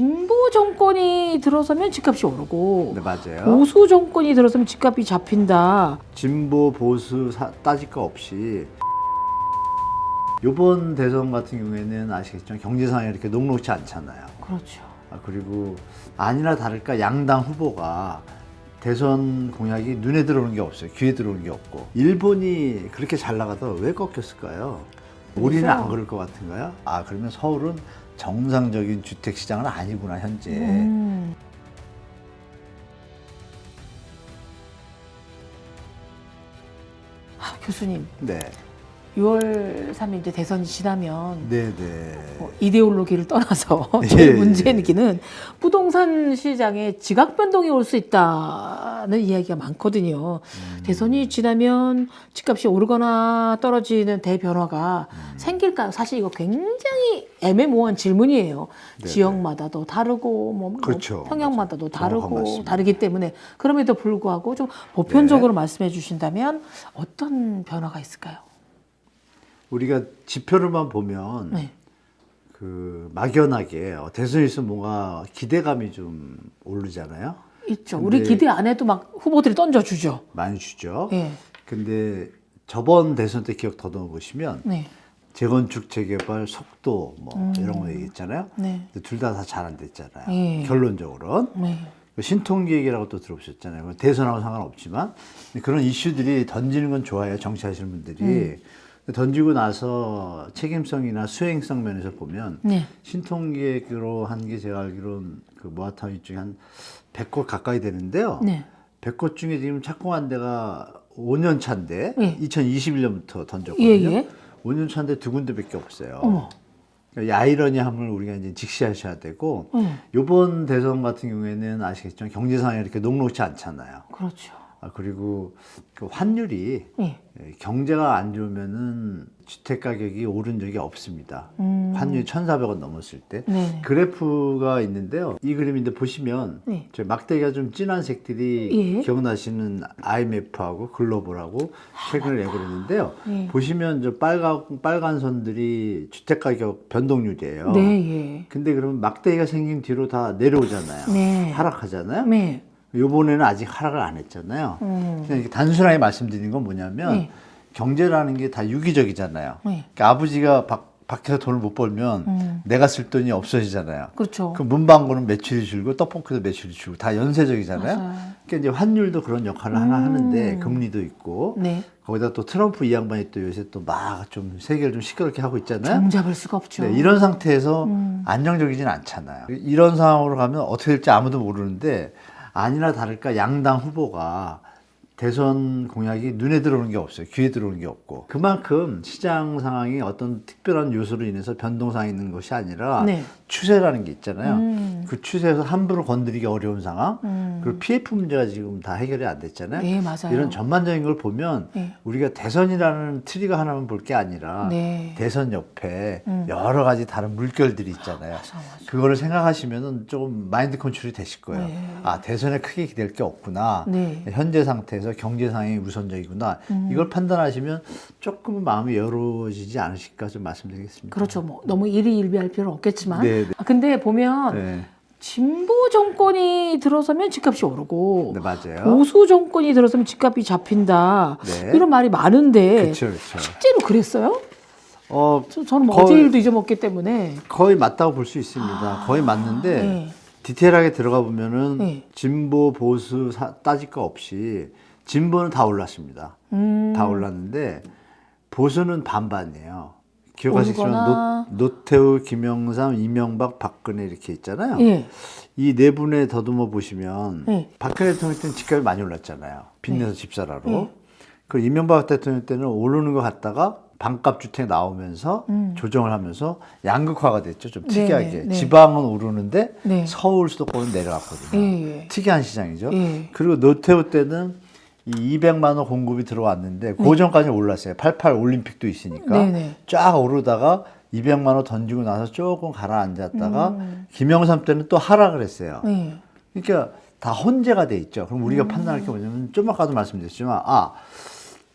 진보 정권이 들어서면 집값이 오르고 네, 맞아요. 보수 정권이 들어서면 집값이 잡힌다. 진보 보수 사- 따질 거 없이 이번 대선 같은 경우에는 아시겠지만 경제 상황이 이렇게 녹록지 않잖아요. 그렇죠. 아, 그리고 아니나 다를까 양당 후보가 대선 공약이 눈에 들어오는 게 없어요. 귀에 들어오는 게 없고. 일본이 그렇게 잘 나가다 왜 꺾였을까요? 우리는 그래서- 안 그럴 것 같은가요? 아, 그러면 서울은 정상적인 주택 시장은 아니구나, 현재. 음. 아, 교수님, 네. 6월 3일 이제 대선이 지나면 네, 네. 뭐 이데올로기를 떠나서 예, 제 예. 문제는 부동산 시장에 지각 변동이 올 수 있다는 이야기가 많거든요. 음. 대선이 지나면 집값이 오르거나 떨어지는 대변화가 음. 생길까요? 사실 이거 굉장히 애매모호한 질문이에요. 네네. 지역마다도 다르고 뭐, 뭐 그렇죠. 평양마다도 맞아요. 다르고. 다르기 때문에 그럼에도 불구하고 좀 보편적으로 네. 말씀해 주신다면 어떤 변화가 있을까요? 우리가 지표를만 보면 네. 그 막연하게 어, 대선이 있으면 뭔가 기대감이 좀 오르잖아요. 있죠. 우리 기대 안 해도 막 후보들이 던져 주죠. 많이 주죠. 예. 근데 저번 대선 때 기억 더듬어 보시면 네. 재건축 재개발 속도 뭐 음. 이런 거 얘기했잖아요. 네. 둘 다 다 잘 안 됐잖아요. 예. 결론적으로는 네. 신통기획이라고 또 들어보셨잖아요. 대선하고 상관없지만 그런 이슈들이 던지는 건 좋아요. 정치하시는 분들이 음. 던지고 나서 책임성이나 수행성 면에서 보면 네. 신통기획으로 한 게 제가 알기로는 그 모아타위 중에 한 100곳 가까이 되는데요. 네. 100곳 중에 지금 착공한 데가 5년 차인데 예. 2021년부터 던졌거든요. 예, 예. 5년 차인데 두 군데밖에 없어요. 어머. 그러니까 이 아이러니함을 우리가 이제 직시하셔야 되고 음. 이번 대선 같은 경우에는 아시겠지만 경제 상황이 이렇게 녹록지 않잖아요. 그렇죠. 아, 그리고 그 환율이 예. 예, 경제가 안 좋으면은 주택 가격이 오른 적이 없습니다. 음. 환율이 1,400원 넘었을 때. 네. 그래프가 있는데요. 이 그림인데 보시면 네. 저 막대기가 좀 진한 색들이 예. 기억나시는 IMF하고 글로벌하고 최근에 내고 그랬는데요. 예. 보시면 저 빨간 빨간 선들이 주택 가격 변동률이에요. 네, 예. 근데 그러면 막대기가 생긴 뒤로 다 내려오잖아요. 네. 하락하잖아요. 네. 요번에는 아직 하락을 안 했잖아요. 음. 단순하게 말씀드리는 건 뭐냐면 네. 경제라는 게 다 유기적이잖아요. 네. 그러니까 아버지가 밖, 밖에서 돈을 못 벌면 음. 내가 쓸 돈이 없어지잖아요. 그렇죠. 그 문방구는 매출이 줄고 떡볶이도 매출이 줄고 다 연쇄적이잖아요. 맞아요. 그러니까 이제 환율도 그런 역할을 하나 하는데 금리도 있고 네. 거기다 또 트럼프 이 양반이 또 요새 또 막 좀 세계를 좀 시끄럽게 하고 있잖아요. 정잡을 수가 없죠. 네, 이런 상태에서 음. 안정적이진 않잖아요. 이런 상황으로 가면 어떻게 될지 아무도 모르는데 아니나 다를까 양당 후보가 대선 공약이 눈에 들어오는 게 없어요. 귀에 들어오는 게 없고. 그만큼 시장 상황이 어떤 특별한 요소로 인해서 변동상이 있는 것이 아니라 네. 추세라는 게 있잖아요. 음. 그 추세에서 함부로 건드리기 어려운 상황. 음. 그리고 PF 문제가 지금 다 해결이 안 됐잖아요. 네, 맞아요. 이런 전반적인 걸 보면 네. 우리가 대선이라는 트리가 하나만 볼 게 아니라 네. 대선 옆에 음. 여러 가지 다른 물결들이 있잖아요. 맞아, 맞아. 그거를 생각하시면은 조금 마인드 컨트롤이 되실 거예요. 네. 아 대선에 크게 기댈 게 없구나. 네. 현재 상태에서 경제 상황이 우선적이구나. 음. 이걸 판단하시면 조금 마음이 여로지지 않으실까 좀 말씀드리겠습니다. 그렇죠. 뭐 너무 일희일비할 필요는 없겠지만. 네, 네. 아, 근데 보면 네, 진보 정권이 들어서면 집값이 오르고 네 맞아요. 보수 정권이 들어서면 집값이 잡힌다. 네. 이런 말이 많은데 그렇죠, 그렇죠. 실제로 그랬어요? 어 저, 저는 뭐 거의- 어제 일도 잊어먹기 때문에. 거의 맞다고 볼 수 있습니다. 거의 맞는데 네. 디테일하게 들어가 보면은 네. 진보 보수 사- 따질 거 없이 진보는 다 올랐습니다. 음. 다 올랐는데 보수는 반반이에요. 기억하시겠지만 오르거나. 노, 노태우, 김영삼, 이명박, 박근혜 이렇게 있잖아요. 예. 이네 분에 더듬어 보시면 네. 박근혜 대통령 때는 집값이 많이 올랐잖아요. 빚내서 집사라로. 네. 그 이명박 대통령 때는 오르는 것 같다가 반값 주택 나오면서 조정을 하면서 양극화가 됐죠. 좀 특이하게. 음. 네, 네. 지방은 오르는데 네. 서울 수도권은 내려갔거든요. 예, 예. 특이한 시장이죠. 예. 그리고 노태우 때는 이 200만 원 공급이 들어왔는데 그 전까지 올랐어요. 88 올림픽도 있으니까 네, 네. 쫙 오르다가 200만 원 던지고 나서 조금 가라앉았다가 음. 김영삼 때는 또 하락을 했어요. 예. 그러니까 다 혼재가 돼 있죠. 그럼 우리가 음. 판단할 게 뭐냐면 좀 아까도 말씀드렸지만 아,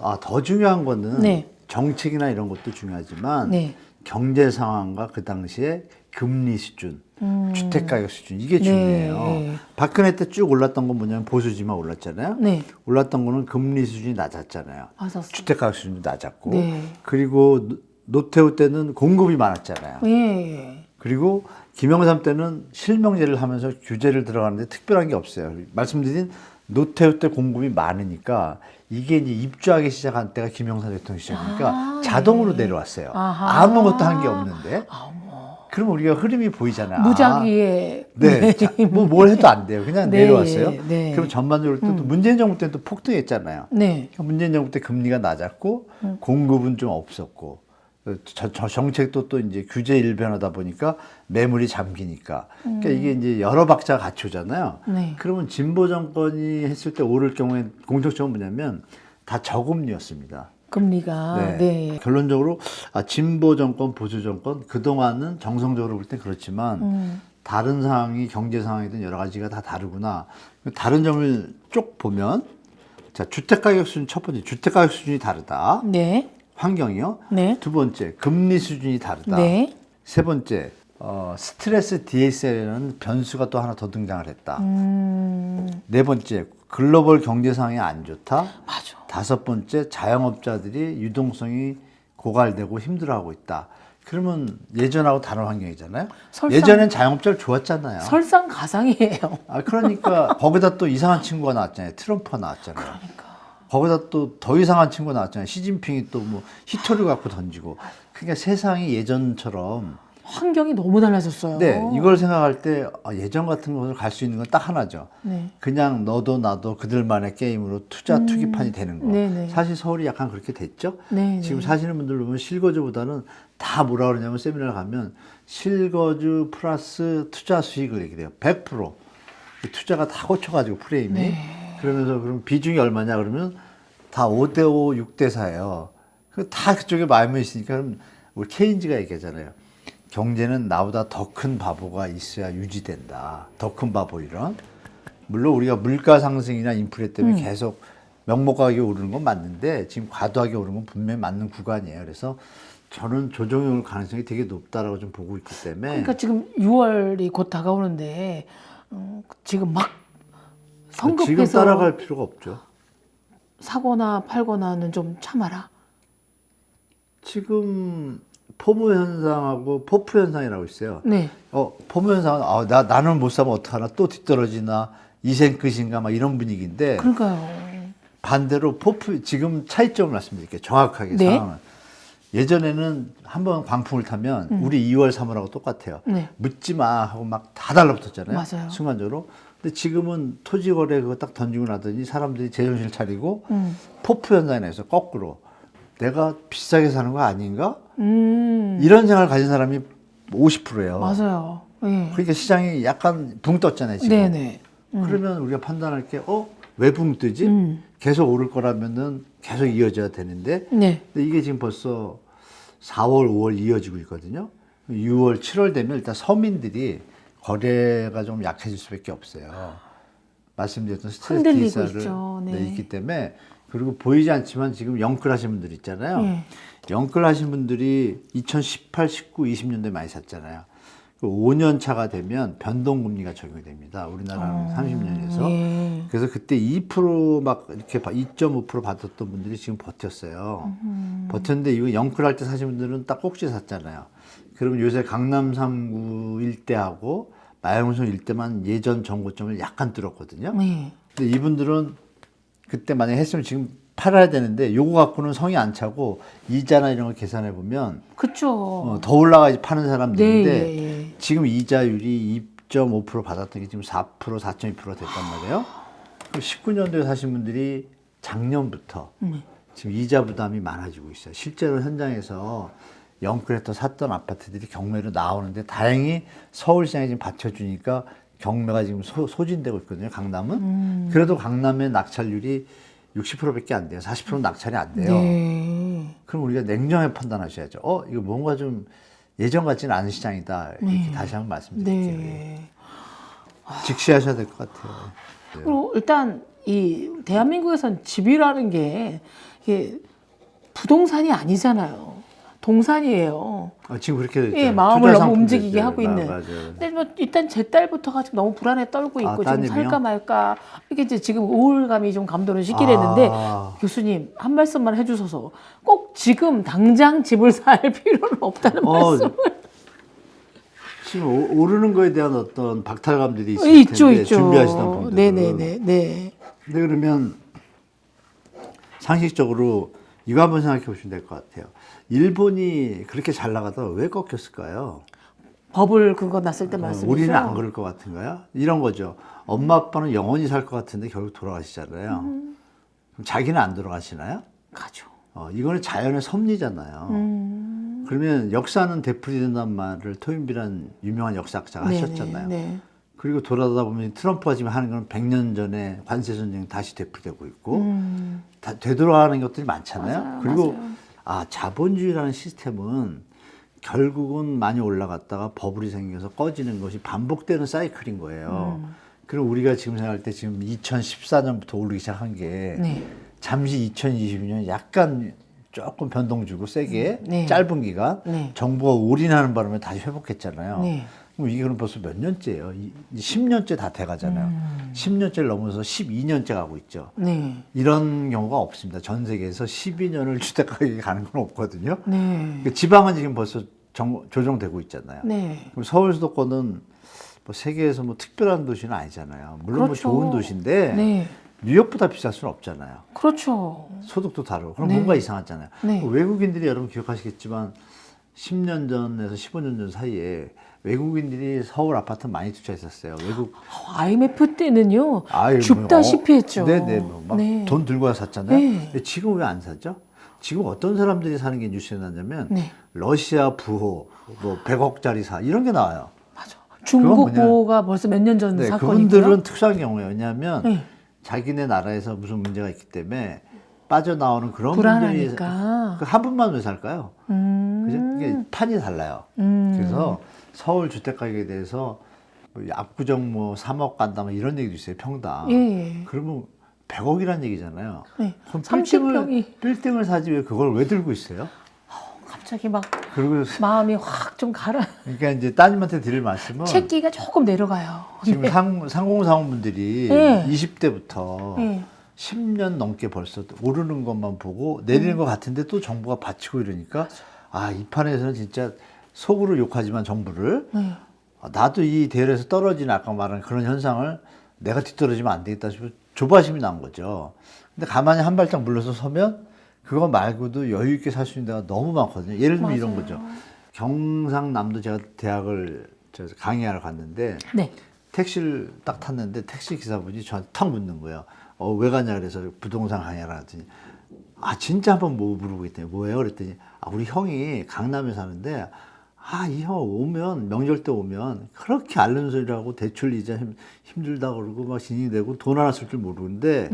아, 더 중요한 거는 네. 정책이나 이런 것도 중요하지만 네. 경제 상황과 그 당시에 금리 수준 주택 가격 수준 이게 네. 중요해요. 박근혜 때 쭉 올랐던 건 뭐냐면 보수지만 올랐잖아요. 네. 올랐던 거는 금리 수준이 낮았잖아요. 맞았어. 주택 가격 수준도 낮았고 네. 그리고 노- 노태우 때는 공급이 많았잖아요. 예. 그리고 김영삼 때는 실명제를 하면서 규제를 들어가는데 특별한 게 없어요. 말씀드린 노태우 때 공급이 많으니까 이게 이제 입주하기 시작한 때가 김영삼 대통령 시작이니까 아, 자동으로 네. 내려왔어요. 아하. 아무것도 한 게 없는데. 아, 뭐. 그럼 우리가 흐름이 보이잖아요. 아, 무작위에 네. 뭐 뭘 해도 안 돼요. 그냥 네, 내려왔어요. 네. 그럼 전반적으로 또 문재인 정부 때는 또 폭등했잖아요. 네. 그러니까 문재인 정부 때 금리가 낮았고 공급은 좀 없었고 저, 저 정책도 또 이제 규제 일변하다 보니까 매물이 잠기니까 그러니까 이게 이제 여러 박자가 같이 오잖아요. 네. 그러면 진보 정권이 했을 때 오를 경우에 공통점은 뭐냐면 다 저금리였습니다. 금리가 네. 네. 결론적으로 아, 진보 정권, 보수 정권 그 동안은 정성적으로 볼 때 그렇지만 음. 다른 상황이 경제 상황이든 여러 가지가 다 다르구나. 다른 점을 쭉 보면 자 주택 가격 수준 첫 번째 주택 가격 수준이 다르다. 네. 환경이요. 네. 두 번째 금리 수준이 다르다. 네. 세 번째 어, 스트레스 DSL이라는 변수가 또 하나 더 등장을 했다. 음. 네 번째 글로벌 경제 상황이 안 좋다. 맞아. 다섯 번째 자영업자들이 유동성이 고갈되고 힘들어하고 있다. 그러면 예전하고 다른 환경이잖아요. 설상- 예전엔 자영업자를 좋았잖아요. 설상가상이에요. 아 그러니까 거기다 또 이상한 친구가 나왔잖아요. 트럼프가 나왔잖아요. 그러니까. 거기다 또 더 이상한 친구가 나왔잖아요. 시진핑이 또 뭐 히토리 갖고 던지고. 그러니까 세상이 예전처럼 환경이 너무 달라졌어요. 네 이걸 생각할 때 아, 예전 같은 곳을 갈 수 있는 건 딱 하나죠. 네. 그냥 너도 나도 그들만의 게임으로 투자 투기판이 되는 거. 음. 네네. 사실 서울이 약간 그렇게 됐죠. 네, 지금 네. 사시는 분들 보면 실거주보다는 다 뭐라 그러냐면 세미나를 가면 실거주 플러스 투자 수익을 얘기해요. 100%. 이 투자가 다 고쳐가지고 프레임이. 네. 그러면서 그럼 비중이 얼마냐 그러면 다 5대5, 6대4예요. 다 그쪽에 마음이 있으니까 그럼 우리 케인즈가 얘기하잖아요. 경제는 나보다 더 큰 바보가 있어야 유지된다. 더 큰 바보 이런. 물론 우리가 물가 상승이나 인플레 때문에 계속 명목 가격이 오르는 건 맞는데 지금 과도하게 오르는 건 분명히 맞는 구간이에요. 그래서 저는 조정이 올 가능성이 되게 높다라고 좀 보고 있기 때문에 그러니까 지금 6월이 곧 다가오는데 음, 지금 막 지금 성급해서 따라갈 필요가 없죠. 사거나 팔거나는 좀 참아라. 지금 포모 현상하고 포프 현상이라고 있어요. 네. 어, 포모 현상은 아, 나 나는 못 사면 어떡하나 또 뒤떨어지나 이생 끝인가 막 이런 분위기인데 그러니까요. 반대로 포프 지금 차이점을 말씀드릴게요. 정확하게 네. 상황은 예전에는 한번 광풍을 타면 우리 2월 3월하고 똑같아요. 음. 네. 묻지 마 하고 막 다 달라붙었잖아요. 맞아요. 순간적으로. 근데 지금은 토지 거래 그거 딱 던지고 나더니 사람들이 제정신을 차리고 음. 포프 현상이 나서 거꾸로 내가 비싸게 사는 거 아닌가? 음. 이런 생각을 가진 사람이 50%예요. 맞아요. 예. 그러니까 시장이 약간 붕 떴잖아요, 지금. 네네. 그러면 우리가 판단할 게, 어? 왜 붕 뜨지? 음. 계속 오를 거라면은 계속 이어져야 되는데, 네. 근데 이게 지금 벌써 4월, 5월 이어지고 있거든요. 6월, 7월 되면 일단 서민들이 거래가 좀 약해질 수밖에 없어요. 말씀드렸던 스트레스 있죠. 네. 네, 있기 때문에 그리고 보이지 않지만 지금 영끌 하신 분들 있잖아요. 네. 영끌 하신 분들이 2018, 19, 20년대 많이 샀잖아요. 5년 차가 되면 변동 금리가 적용이 됩니다. 우리나라는 30년에서. 예. 그래서 그때 2%막 이렇게 2.5% 받았던 분들이 지금 버텼어요. 버텼는데 이거 영끌할 때 사신 분들은 딱 꼭지 샀잖아요. 그러면 요새 강남 3구 일대하고 마영성 일대만 예전 정고점을 약간 뚫었거든요. 네. 근데 이분들은 그때 만약에 했으면 지금 팔아야 되는데 요거 갖고는 성이 안 차고 이자나 이런 걸 계산해 보면 그쵸. 어, 더 올라가지 파는 사람들인데 네, 예, 예. 지금 이자율이 2.5% 받았던 게 지금 4% 4.2%가 됐단 말이에요. 그럼 19년도에 사신 분들이 작년부터 음. 지금 이자 부담이 많아지고 있어요. 실제로 현장에서 영끌했던 샀던 아파트들이 경매로 나오는데 다행히 서울시장이 지금 받쳐주니까 경매가 지금 소, 소진되고 있거든요. 강남은. 음. 그래도 강남의 낙찰률이 60%밖에 안 돼요. 40%는 낙찰이 안 돼요. 네. 그럼 우리가 냉정하게 판단하셔야죠. 어, 이거 뭔가 좀 예전 같지는 않은 시장이다. 이렇게 다시 한번 말씀드릴게요. 네. 직시하셔야 될 것 같아요. 그리고 일단 이 대한민국에선 집이라는 게 이게 부동산이 아니잖아요. 동산이에요. 아, 지금 그렇게 됐죠. 예, 마음을 너무 움직이게 됐죠. 하고 있는. 마- 맞아요. 근데 뭐 일단 제 딸부터가 지금 너무 불안에 떨고 있고 아, 지금 따님이요? 살까 말까 이게 이제 지금 우울감이 좀 감도는 시기랬는데 아. 교수님 한 말씀만 해주셔서 꼭 지금 당장 집을 살 필요는 없다는 어, 말씀. 지금 오- 오르는 거에 대한 어떤 박탈감들이 있을 있죠, 텐데 있죠. 준비하시던 분들. 네네네, 네. 근데 그러면 상식적으로 이거 한번 생각해 보시면 될 것 같아요. 일본이 그렇게 잘 나가다가 왜 꺾였을까요? 버블 그거 났을 때 말씀이죠. 어, 우리는 안 그럴 것 같은가요? 이런 거죠. 엄마 아빠는 영원히 살 것 같은데 결국 돌아가시잖아요. 음. 그럼 자기는 안 돌아가시나요? 가죠. 어, 이거는 자연의 섭리잖아요. 음. 그러면 역사는 되풀이된다는 말을 토인비란 유명한 역사학자가 네네, 하셨잖아요. 네. 그리고 돌아다 보면 트럼프가 지금 하는 건 100년 전에 관세 전쟁 다시 되풀이되고 있고 음. 다 되돌아가는 것들이 많잖아요. 맞아요, 그리고 맞아요. 아 자본주의라는 시스템은 결국은 많이 올라갔다가 버블이 생겨서 꺼지는 것이 반복되는 사이클인 거예요. 음. 그리고 우리가 지금 생각할 때 지금 2014년부터 오르기 시작한 게 네. 잠시 2020년 약간 조금 변동 주고 세게 네. 짧은 기간 네. 정부가 올인하는 바람에 다시 회복했잖아요. 네. 그럼 이게 그럼 벌써 몇 년째예요? 이- 이 10년째 다 돼가잖아요. 음. 10년째를 넘어서 12년째 가고 있죠. 네. 이런 경우가 없습니다. 전 세계에서 12년을 주택 가격이 가는 건 없거든요. 네. 그러니까 지방은 지금 벌써 정- 조정되고 있잖아요. 네. 그럼 서울 수도권은 뭐 세계에서 뭐 특별한 도시는 아니잖아요. 물론 그렇죠. 뭐 좋은 도시인데 네. 뉴욕보다 비쌀 수는 없잖아요. 그렇죠. 소득도 다르고 그럼 네. 뭔가 이상하잖아요. 네. 외국인들이 여러분 기억하시겠지만 10년 전에서 15년 전 사이에 외국인들이 서울 아파트 많이 투자 했었어요. 외국 IMF 때는요. 아유, 죽다시피 뭐, 했죠. 네네, 뭐 막돈 네. 들고 와서 샀잖아요. 네. 근데 지금 왜 안 사죠? 지금 어떤 사람들이 사는 게 뉴스에 나냐면 네. 러시아 부호 뭐 100억짜리 사 이런 게 나와요. 맞아. 중국 보호가 벌써 몇 년 전 네, 사건이고요. 그분들은 특수한 경우예요. 왜냐하면 네. 자기네 나라에서 무슨 문제가 있기 때문에 빠져나오는 그런 분들이 불안하니까. 그한 분만 왜 살까요? 음. 그죠? 이게 판이 달라요. 음. 그래서 서울 주택 가격에 대해서 뭐 압구정 뭐 3억 간다 뭐 이런 얘기도 있어요. 평당. 예. 그러면 100억이란 얘기잖아요. 네. 그럼 30 빌딩을. 빌딩을 사지 왜 그걸 왜 들고 있어요? 갑자기 막 그리고 마음이 확 좀 가라. 그러니까 이제 따님한테 드릴 말씀은 채기가 조금 내려가요. 지금 상, 상공사원분들이 네. 20대부터 네. 10년 넘게 벌써 오르는 것만 보고 내리는 것 같은데 또 정부가 받치고 이러니까 아 이 판에서는 진짜 속으로 욕하지만 정부를 네. 아, 나도 이 대열에서 떨어지는 아까 말한 그런 현상을 내가 뒤떨어지면 안 되겠다 싶어 조바심이 난 거죠. 근데 가만히 한 발짝 물러서 서면 그거 말고도 여유 있게 살 수 있는 데가 너무 많거든요. 예를 들면 이런 맞아요. 거죠. 경상남도 제가 대학을 저 강의하러 갔는데 네. 택시를 딱 탔는데 택시 기사분이 저한테 탁 묻는 거예요. 어, 왜 가냐 그래서 부동산 강의하러 갔더니 아 진짜 한번 뭐 물어보겠더니 뭐예요? 그랬더니 아 우리 형이 강남에 사는데 아 이 형 오면 명절 때 오면 그렇게 앓는 소리라고 대출 이자 힘, 힘들다 그러고 막 진이 되고 돈 하나 쓸 줄 모르는데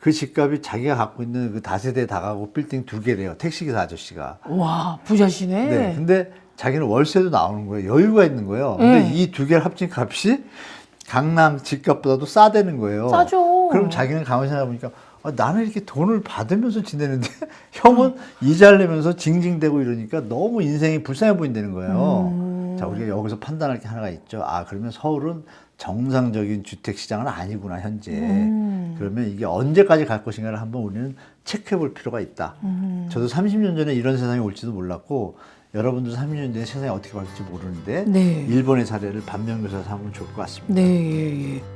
그 집값이 자기가 갖고 있는 그 다세대 다가구 빌딩 두 개래요. 택시기사 아저씨가. 와 부자시네. 네. 근데 자기는 월세도 나오는 거예요. 여유가 있는 거예요. 근데 네. 이두 개를 합친 값이 강남 집값보다도 싸대는 거예요. 싸죠. 그럼 자기는 가만히 생각해보니까 아, 나는 이렇게 돈을 받으면서 지내는데 형은 이자를 내면서 징징대고 이러니까 너무 인생이 불쌍해 보인다는 거예요. 음. 자, 우리가 여기서 판단할 게 하나가 있죠. 아, 그러면 서울은 정상적인 주택 시장은 아니구나, 현재. 음. 그러면 이게 언제까지 갈 것인가를 한번 우리는 체크해 볼 필요가 있다. 음. 저도 30년 전에 이런 세상이 올지도 몰랐고 여러분도 30년 전에 세상이 어떻게 바뀔지 모르는데 네. 일본의 사례를 반면교사로 삼으면 좋을 것 같습니다. 네. 예, 예.